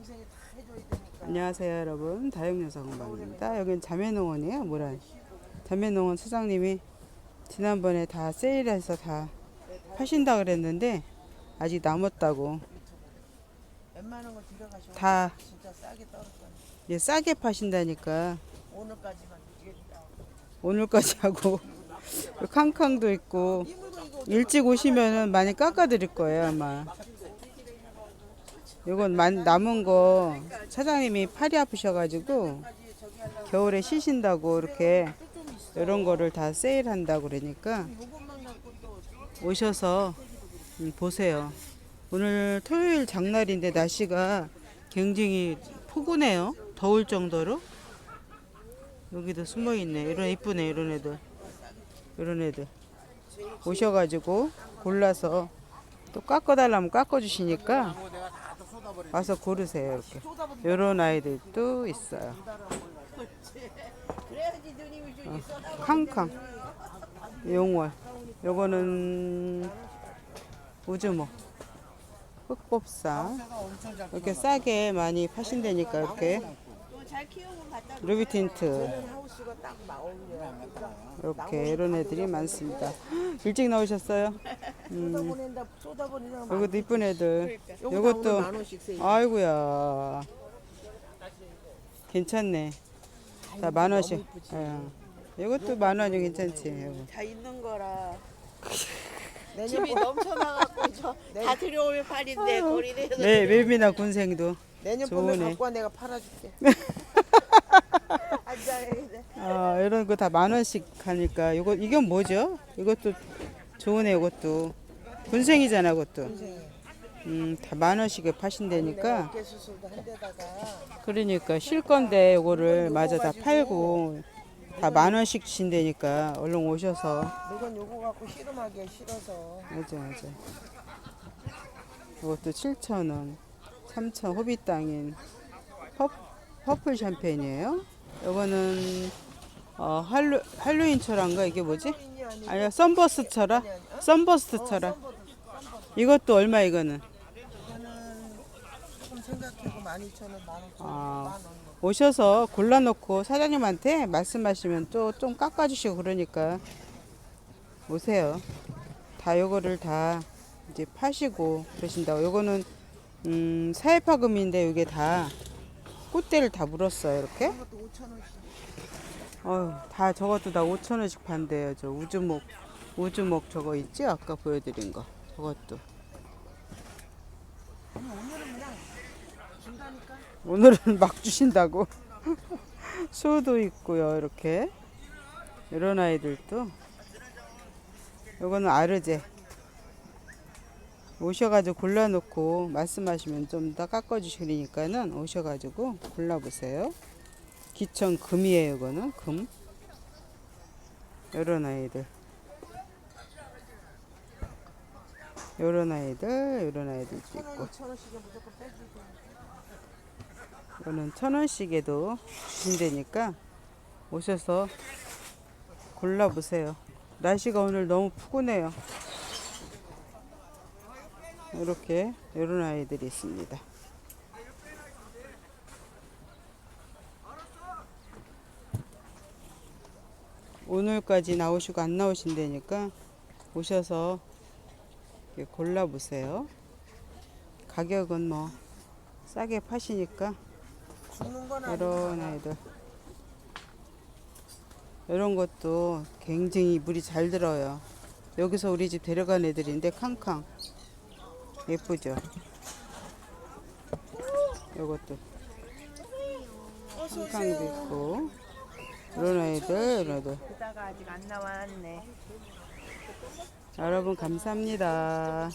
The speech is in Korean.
동생이 다 해줘야 되니까. 안녕하세요 여러분 다육여사 공방입니다 여긴 자매농원이에요 모란 자매농원 사장님이 지난번에 다 세일해서 다 하신다 그랬는데 아직 남았다고 웬만한 거 들어가셔. 다 진짜 싸게 거야. 이제 싸게 파신다니까 오늘까지만 주겠다. 오늘까지 하고 캉캉도 있고 이거 일찍 오시면은 많이 깎아드릴 거예요 아마 이건 만- 남은 거 사장님이 팔이 아프셔가지고 겨울에 쉬신다고 이렇게 이런 거를 다 세일한다고 그러니까 오셔서 음, 보세요. 오늘 토요일 장날인데 날씨가 굉장히 포근해요. 더울 정도로. 여기도 숨어 있네. 이런 이쁘네 이런 애들. 이런 애들. 오셔가지고 골라서 또 깎아달라면 깎아주시니까 와서 고르세요 이렇게. 이런 아이들도 있어요. 써다. 캉캉 용월 요거는 우주모 흑법사 이렇게 싸게 많이 파신다니까 이렇게. 루비 틴트 딱 나오려. 이렇게 이런 애들이 많습니다 일찍 나오셨어요 쏟아보낸다 쏟아보내다. 이것도 이쁜 애들 요것도 요것도 만 원씩 세일. 아이고야 괜찮네 다 만 원씩 예. 이것도 만 원이 괜찮지 요거. 다 있는 거라 내년 넘쳐나갖고 저 다 들여오면 팔인데 거리에서 네 맵이나 군생도 내년 봄에 좋으네. 갖고 와 내가 팔아줄게. 앉아야 아, 이런 거 다 만 원씩 하니까 이거 이건 뭐죠? 이것도 좋으네 이것도 군생이잖아 이것도. 음, 다 만 원씩에 파신다니까. 어깨 수술도 한 데다가 그러니까 실 건데 이거를 마저 다 팔고 다 만 원씩 주신다니까 얼른 오셔서 이건 요거 갖고 씨름하기 싫어서 맞아 맞아. 이것도 7천 원, 3천 호비 땅인 퍼, 퍼플 샴페인이에요. 이거는 어, 할로 할로윈철인가 이게 뭐지? 아니 아니야 썬버스처라 썬버스트처라 이것도 얼마 이거는 이거는 조금 생각해고 12,000원, 15,000원, 아. 만 원. 오셔서 골라놓고 사장님한테 말씀하시면 또 좀 깎아주시고 그러니까 오세요 다 요거를 다 이제 파시고 그러신다고 요거는 음 사회파금인데 이게 다 꽃대를 다 물었어요 이렇게 이것도 5,000원씩. 어휴, 다 저것도 다 5천 원씩 판대요 저 우주목 우주목 저거 있지 아까 보여드린 거 저것도. 오늘은 그냥 준다니까. 오늘은 막 주신다고? 수도 있고요 이렇게. 이런 아이들도. 요거는 아르제. 오셔가지고 골라놓고 말씀하시면 좀 더 깎아주시니까는 오셔가지고 골라보세요. 기천 금이에요 이거는. 금. 요런 아이들 요런 아이들 요런 아이들도 있고 1,000원, 2,000원씩에 무조건 빼주고. 이거는 천 원씩에도 주신다니까 오셔서 골라보세요. 날씨가 오늘 너무 푸근해요. 이렇게 이런 아이들이 있습니다. 오늘까지 나오시고 안 나오신다니까 오셔서 이렇게 골라보세요. 가격은 뭐 싸게 파시니까 이런. 아이들. 이런 것도 굉장히 물이 잘 들어요. 여기서 우리 집 데려간 애들인데 캉캉. 예쁘죠? 이것도. 캉캉도 있고. 이런 아이들 이런 아이들. 그다가 아직 안 나왔네 여러분 감사합니다